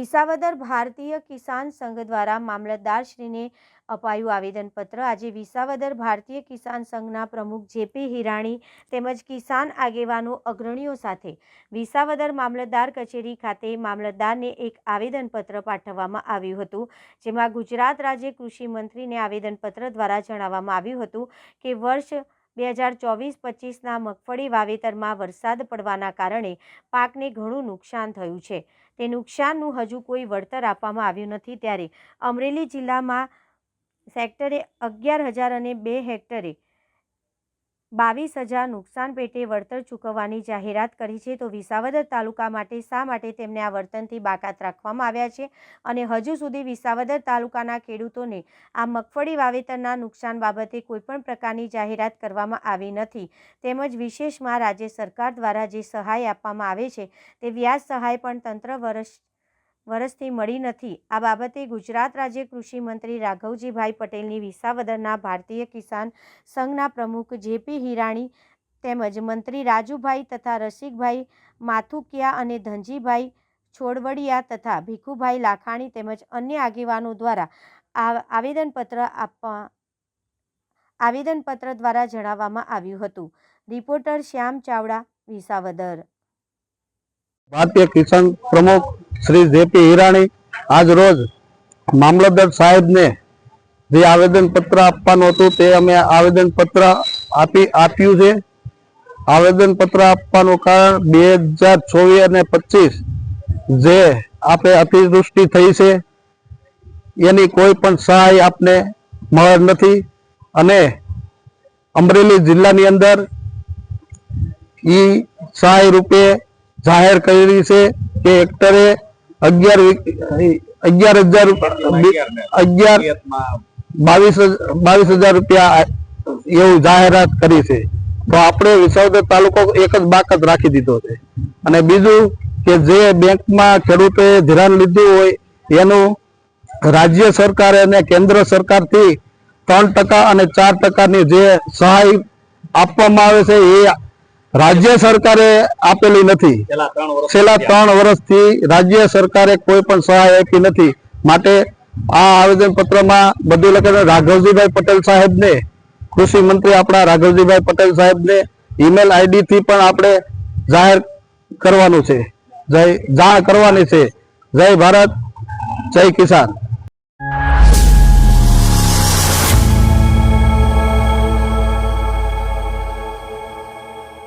વિસાવદર ભારતીય કિસાન સંઘ દ્વારા મામલતદારશ્રીને અપાયું આવેદનપત્ર. આજે વિસાવદર ભારતીય કિસાન સંઘના પ્રમુખ જેપી હિરાણી તેમજ કિસાન આગેવાનો અગ્રણીઓ સાથે વિસાવદર મામલતદાર કચેરી ખાતે મામલતદારને એક આવેદનપત્ર પાઠવવામાં આવ્યું હતું, જેમાં ગુજરાત રાજ્ય કૃષિ મંત્રીને આવેદનપત્ર દ્વારા જણાવવામાં આવ્યું હતું કે વર્ષ બે હજાર ચોવીસ પચીસના મગફળી વાવેતરમાં વરસાદ પડવાના કારણે પાકને ઘણું નુકસાન થયું છે. તે નુકસાનનું હજુ કોઈ વળતર આપવામાં આવ્યું નથી ત્યારે અમરેલી જિલ્લામાં સેક્ટરે અગિયાર હજાર અને બે હેક્ટરે બાવીસ હજાર નુકસાન પેટે વળતર ચૂકવવાની જાહેરાત કરી છે, તો વિસાવદર તાલુકા માટે શા માટે તેમને આ વર્તનથી બાકાત રાખવામાં આવ્યા છે? અને હજુ સુધી વિસાવદર તાલુકાના ખેડૂતોને આ મગફળી વાવેતરના નુકસાન બાબતે કોઈપણ પ્રકારની જાહેરાત કરવામાં આવી નથી. તેમજ વિશેષમાં રાજ્ય સરકાર દ્વારા જે સહાય આપવામાં આવે છે, તે વ્યાજ સહાય પણ તંત્ર વર્ષ વર્ષથી મળી નથી. આ બાબતે ગુજરાત રાજ્ય કૃષિ મંત્રી રાઘવજીભાઈ પટેલની વિસાવદરના ભારતીય કિસાન સંઘના પ્રમુખ જેપી હિરાણી તેમજ મંત્રી રાજુભાઈ તથા રસિકભાઈ માથુકિયા અને ધનજીભાઈ છોડવડિયા તથા ભીખુભાઈ લાખાણી તેમજ અન્ય આગેવાનો દ્વારા આવેદનપત્ર આપવા આવેદનપત્ર દ્વારા જણાવવામાં આવ્યું હતું. રિપોર્ટર શ્યામ ચાવડા, વિસાવદર. ભારતીય કિસાન પ્રમુખ શ્રી જેપી હિરાણી આજ રોજ મામલતદાર સાહેબને જે આવેદન પત્ર આપવાનું હતું તે અમે આવેદન પત્ર આપી આપ્યું છે. આવેદન પત્ર આપવાનું કારણ બે હજાર ચોવીસ અને પચીસ જે આપણે અતિવૃષ્ટિ થઈ છે. એની કોઈ પણ સહાય આપને મળે નથી અને અમરેલી જિલ્લાની અંદર ઈ સહાય રૂપે જાહેર કરી છે કે હેક્ટરે અગિયાર અગિયાર હજાર અગિયાર બાવીસ બાવીસ હજાર રૂપિયા એવું જાહેરાત કરી છે. તો આપણે વિસાવદર તાલુકો એક જ બાકત રાખી દીધો છે. અને બીજું કે જે બેંકમાં ખેડૂતોએ ધિરાણ લીધું હોય, એનું રાજ્ય સરકાર અને કેન્દ્ર સરકારથી ત્રણ ટકા અને ચાર ટકાની જે સહાય આપવામાં આવે છે, એ રાજ્ય સરકારે આપેલી નથી. છેલ્લા ત્રણ વર્ષથી રાજ્ય સરકારે કોઈ પણ સહાય આપી નથી. માટે આ આવેદન પત્રમાં બધું લખેલું રાઘવજીભાઈ પટેલ સાહેબને કૃષિ મંત્રી આપણા રાઘવજીભાઈ પટેલ સાહેબને ઈમેલ આઈડી થી પણ આપણે જાહેર કરવાનું છે. જય જાણ કરવાની છે. જય ભારત જય કિસાન.